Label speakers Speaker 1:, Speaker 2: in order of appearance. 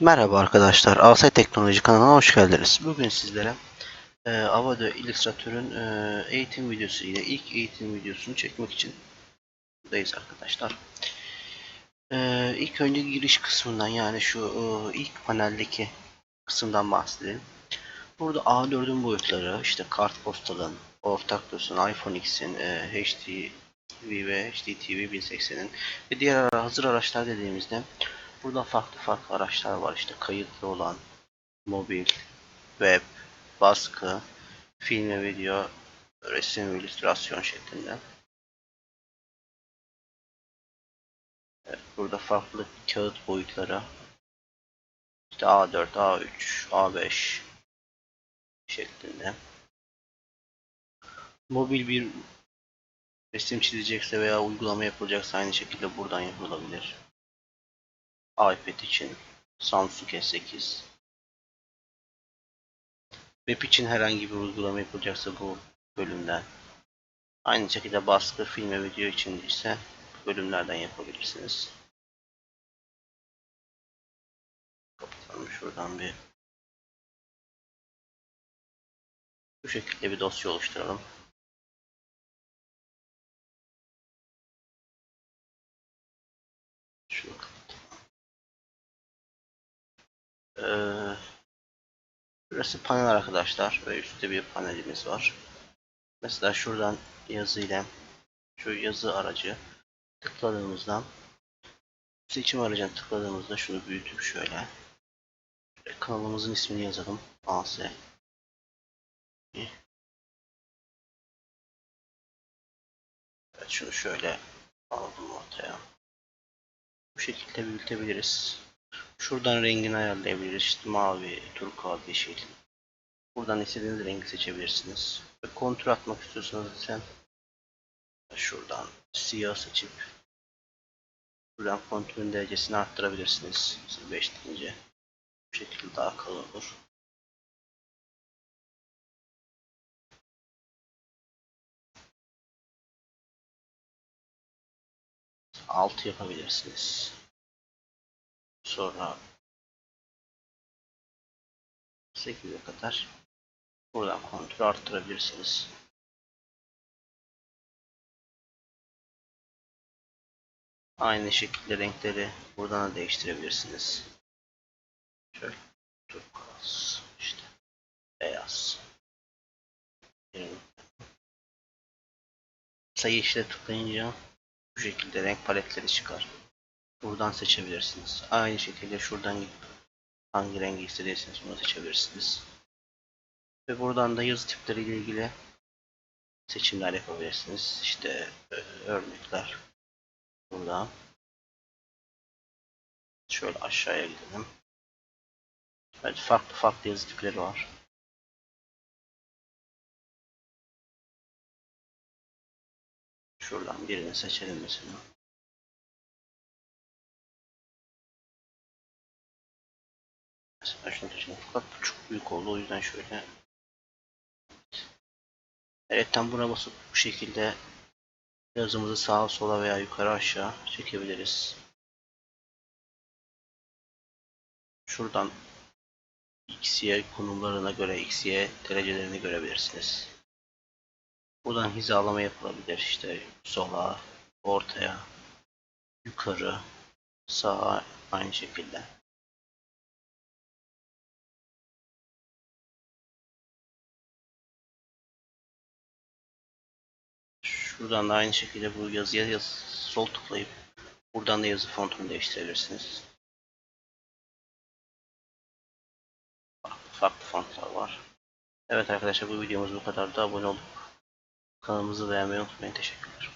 Speaker 1: Merhaba arkadaşlar, AS Teknoloji kanalına hoş geldiniz. Bugün sizlere e, Avada Illustrator'ın e, eğitim videosu ile ilk eğitim videosunu çekmek için buradayız arkadaşlar. E, ilk önce giriş kısmından yani şu e, ilk paneldeki kısımdan bahsedelim. Burada A4'ün boyutları, işte kartpostalın, ortak dursun, iPhone X'in, e, HDTV ve HDTV 1080'in ve diğer hazır araçlar dediğimizde Burada farklı farklı araçlar var işte kayıtlı olan, mobil, web, baskı, film ve video, resim ve illüstrasyon şeklinde. Evet, burada farklı kağıt boyutları işte A4, A3, A5 şeklinde. Mobil bir resim çizecekse veya uygulama yapılacaksa aynı şekilde buradan yapılabilir iPad için Samsung S8 Web için herhangi bir uygulama yapılacaksa bu bölümden aynı şekilde baskı, film ve video için ise bölümlerden yapabilirsiniz. Kapatalım şuradan bir bu şekilde bir dosya oluşturalım. Şunu Ee, burası panel arkadaşlar ve üstte bir panelimiz var. Mesela şuradan yazı ile şu yazı aracı tıkladığımızda seçim aracına tıkladığımızda şunu büyütüp şöyle kanalımızın ismini yazalım. AS Evet şunu şöyle aldım ortaya. Bu şekilde büyütebiliriz. Şuradan rengini ayarlayabiliriz. İşte mavi, turkuaz, yeşil. Buradan istediğiniz rengi seçebilirsiniz. Ve kontur atmak istiyorsanız ise şuradan siyah seçip buradan kontürün derecesini arttırabilirsiniz. Mesela 5 deyince bu şekilde daha kalın olur. Altı yapabilirsiniz. Sonra 8'e kadar buradan kontrol arttırabilirsiniz. Aynı şekilde renkleri buradan da değiştirebilirsiniz. Şöyle turkuaz, işte beyaz. Sayı işle tıklayınca bu şekilde renk paletleri çıkar. Buradan seçebilirsiniz. Aynı şekilde şuradan gidip hangi rengi istediyseniz bunu seçebilirsiniz. Ve buradan da yazı tipleri ile ilgili seçimler yapabilirsiniz. İşte e, örnekler burada. Şöyle aşağıya gidelim. Evet, farklı farklı yazı tipleri var. Şuradan birini seçelim mesela. Mesela şunu. Fakat bu çok büyük oldu. O yüzden şöyle tam buna basıp bu şekilde yazımızı sağa sola veya yukarı aşağı çekebiliriz. Şuradan X, Y konumlarına göre X, Y derecelerini görebilirsiniz. Buradan hizalama yapılabilir. İşte sola, ortaya, yukarı, sağa aynı şekilde. Şuradan da aynı şekilde bu yazıya yaz, sol tıklayıp buradan da yazı fontunu değiştirebilirsiniz. Farklı, fontlar var. Evet arkadaşlar bu videomuz bu kadar da abone olup kanalımızı beğenmeyi unutmayın. Teşekkürler.